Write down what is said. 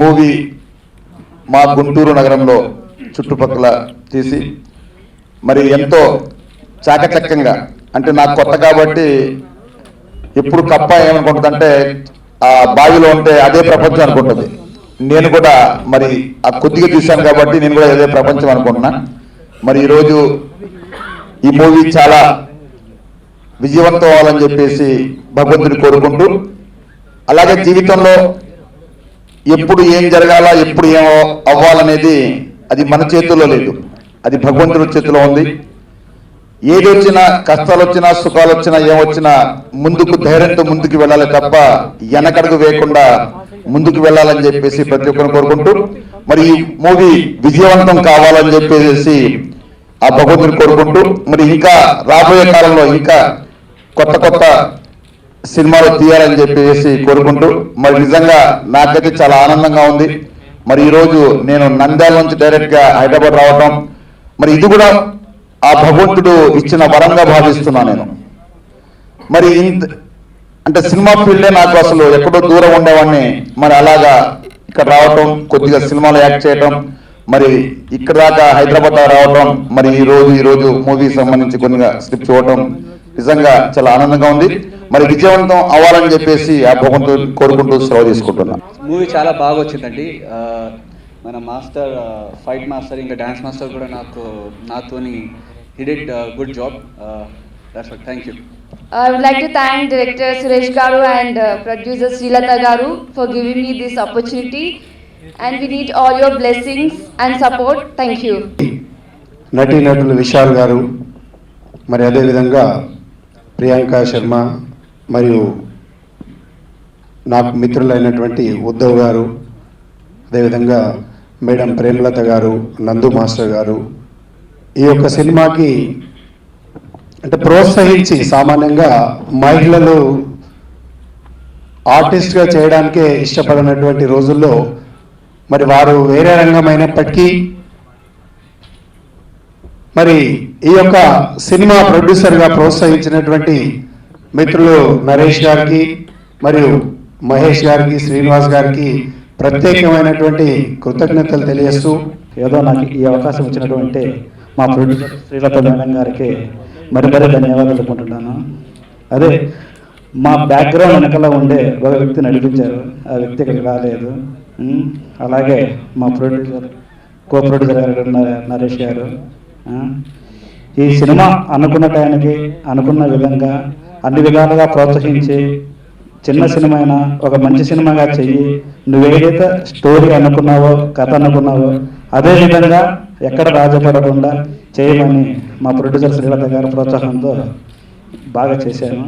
Movie మా గుంటూరు నగరంలో చుట్టుపక్కల తీసి మరి ఎంతో చాకచక్యంగా అంటే నాకు కొత్త కాబట్టి ఎప్పుడు కప్ప ఏమనుకుంటుందంటే ఆ బావిలో ఉంటే అదే ప్రపంచం అనుకుంటుంది. నేను కూడా మరి ఆ కొద్దిగా చూశాను కాబట్టి నేను కూడా అదే ప్రపంచం అనుకుంటున్నా. మరి ఈరోజు ఈ మూవీ చాలా విజయవంతం అవ్వాలని చెప్పేసి భగవంతుని కోరుకుంటూ అలాగే జీవితంలో ఎప్పుడు ఏం జరగాల ఎప్పుడు ఏం అవ్వాలనేది అది మన చేతుల్లో లేదు. అది భగవంతుడి చేతిలో ఉంది. ఏది వచ్చినా కష్టాలు వచ్చినా సుఖాలు వచ్చినా ఏమొచ్చినా ముందుకు ధైర్యంతో ముందుకు వెళ్ళాలి తప్ప వెనకడుగు వేయకుండా ముందుకు వెళ్ళాలని చెప్పేసి ప్రతి ఒక్కరిని కోరుకుంటూ మరి ఈ మూవీ విజయవంతం కావాలని చెప్పేసి ఆ భగవంతుని కోరుకుంటూ మరి ఇంకా రాబోయే కాలంలో ఇంకా కొత్త కొత్త సినిమాలు తీయాలని చెప్పేసి కోరుకుంటూ మరి నిజంగా నాకైతే చాలా ఆనందంగా ఉంది. మరి ఈరోజు నేను నంద్యాల నుంచి డైరెక్ట్గా హైదరాబాద్ రావటం. మరి ఇది కూడా ఆ భగవంతుడు ఇచ్చిన వరంగా భావిస్తున్నాను నేను. మరి ఇంత అంటే సినిమా ఫీల్డే నాకు అసలు ఎక్కడో దూరం ఉండేవాడిని. మరి అలాగా ఇక్కడ రావటం కొద్దిగా సినిమాలు యాక్ట్ చేయటం. మరి ఇక్కడ దాకా హైదరాబాద్ రావటం. మరి ఈ రోజు ఈ రోజు మూవీ సంబంధించి కొద్దిగా స్క్రిప్ట్ చూడటం. నిజంగా చాలా ఆనందంగా ఉంది మరి విజయవంతం అవ్వాలని చెప్పేసి ఆ భగవంతుడు కోరుకుంటూ సెలవు తీసుకుంటున్నాను మూవీ చాలా బాగా వచ్చిందండి మన మాస్టర్ ఫైట్ మాస్టర్ ఇంకా డ్యాన్స్ మాస్టర్ కూడా నాకు నాతోని హిడెడ్ good job thank you I would like to thank director Suresh Garu and uh, producer Srilata Garu for giving me this opportunity. And we need all your blessings and support. Thank you. నటీనటులు విశాల్ గారు మరి అదేవిధంగా ప్రియాంక శర్మ మరియు నాకు మిత్రులైనటువంటి ఉద్ధవ్ గారు అదేవిధంగా madam Premalatha గారు నందు మాస్టర్ గారు ఈ యొక్క సినిమాకి అంటే ప్రోత్సహించి సామాన్యంగా మహిళలు ఆర్టిస్ట్గా చేయడానికే ఇష్టపడినటువంటి రోజుల్లో మరి వారు వేరే రంగం అయినప్పటికీ మరి ఈ యొక్క సినిమా ప్రొడ్యూసర్గా ప్రోత్సహించినటువంటి మిత్రులు నరేష్ గారికి మరియు మహేష్ గారికి శ్రీనివాస్ గారికి ప్రత్యేకమైనటువంటి కృతజ్ఞతలు తెలియజేస్తూ ఏదో నాకు ఈ అవకాశం ఇచ్చినటువంటి మా ప్రొడ్యూసర్ శ్రీలత మేడం గారికి మరి మరి ధన్యవాదాలు చెప్పుకుంటున్నాను. అదే మా బ్యాక్గ్రౌండ్ వెనకాల ఉండే ఒక వ్యక్తి నడిపించారు. ఆ వ్యక్తి ఇక్కడికి రాలేదు. అలాగే మా ప్రొడ్యూసర్ కో ప్రొడ్యూసర్ గారు నరేష్ గారు. ఈ సినిమా అనుకున్న టైంకి అనుకున్న విధంగా అన్ని విధాలుగా ప్రోత్సహించి చిన్న సినిమా అయినా ఒక మంచి సినిమాగా చెయ్యి నువ్వేదైతే స్టోరీ అనుకున్నావో కథ అనుకున్నావో అదే విధంగా ఎక్కడ రాజపడకుండా చేయమని మా ప్రొడ్యూసర్ శ్రీలత గారి ప్రోత్సాహంతో బాగా చేశాను.